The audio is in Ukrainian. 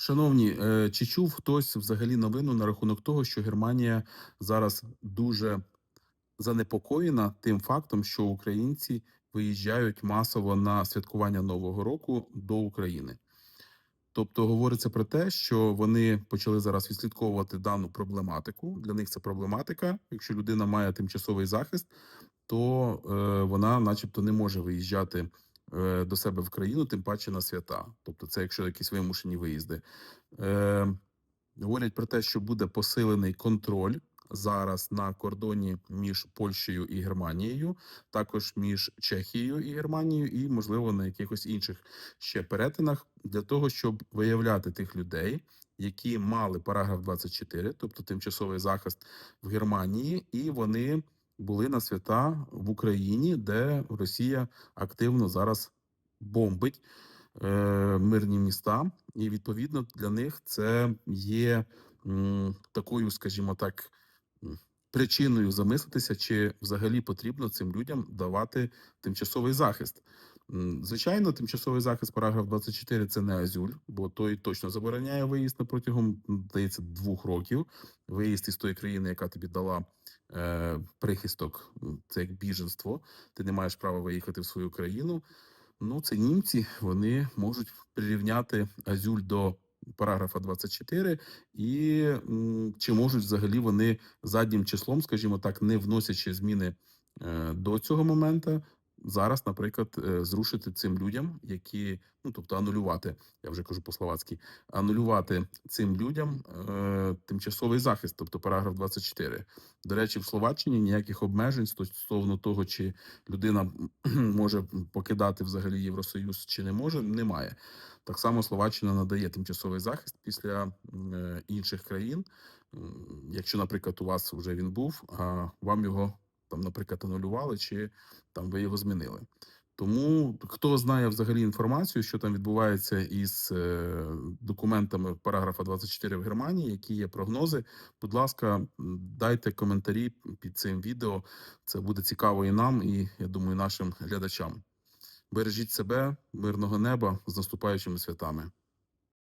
Шановні, е, чи чув хтось взагалі новину на рахунок того, що Германія зараз дуже занепокоєна тим фактом, що українці виїжджають масово на святкування Нового року до України? Тобто говориться про те, що вони почали зараз відслідковувати дану проблематику. Для них це проблематика. Якщо людина має тимчасовий захист, то е, вона, начебто, не може виїжджати до себе в країну, тим паче на свята. Тобто, це якщо якісь вимушені виїзди. Е, говорять про те, що буде посилений контроль зараз на кордоні між Польщею і Германією, також між Чехією і Германією, і можливо на якихось інших ще перетинах для того, щоб виявляти тих людей, які мали параграф 24, тобто тимчасовий захист в Германії, і вони були на свята в Україні, де Росія активно зараз бомбить е, мирні міста, і відповідно для них це є м, такою, скажімо так, причиною замислитися, чи взагалі потрібно цим людям давати тимчасовий захист. Звичайно, тимчасовий захист, параграф 24 – це не азюль, бо той точно забороняє виїзд на протягом здається двох років. Виїзд із тої країни, яка тобі дала е, прихисток, це як біженство. Ти не маєш права виїхати в свою країну. Ну, це німці, вони можуть прирівняти азюль до параграфа 24, і чи можуть взагалі вони заднім числом, скажімо так, не вносячи зміни е, до цього моменту, зараз, наприклад, е, зрушити цим людям, які, ну тобто анулювати, я вже кажу по-словацьки, анулювати цим людям е, тимчасовий захист, тобто параграф 24. До речі, в Словаччині ніяких обмежень стосовно того, чи людина може покидати взагалі Євросоюз чи не може, немає. Так само Словаччина надає тимчасовий захист після е, інших країн. Якщо, наприклад, у вас вже він був, а вам його там, наприклад, анулювали, чи там ви його змінили. Тому хто знає взагалі інформацію, що там відбувається із е, документами параграфа 24 в Германії, які є прогнози, будь ласка, дайте коментарі під цим відео. Це буде цікаво і нам, і я думаю, нашим глядачам. Бережіть себе, мирного неба з наступаючими святами.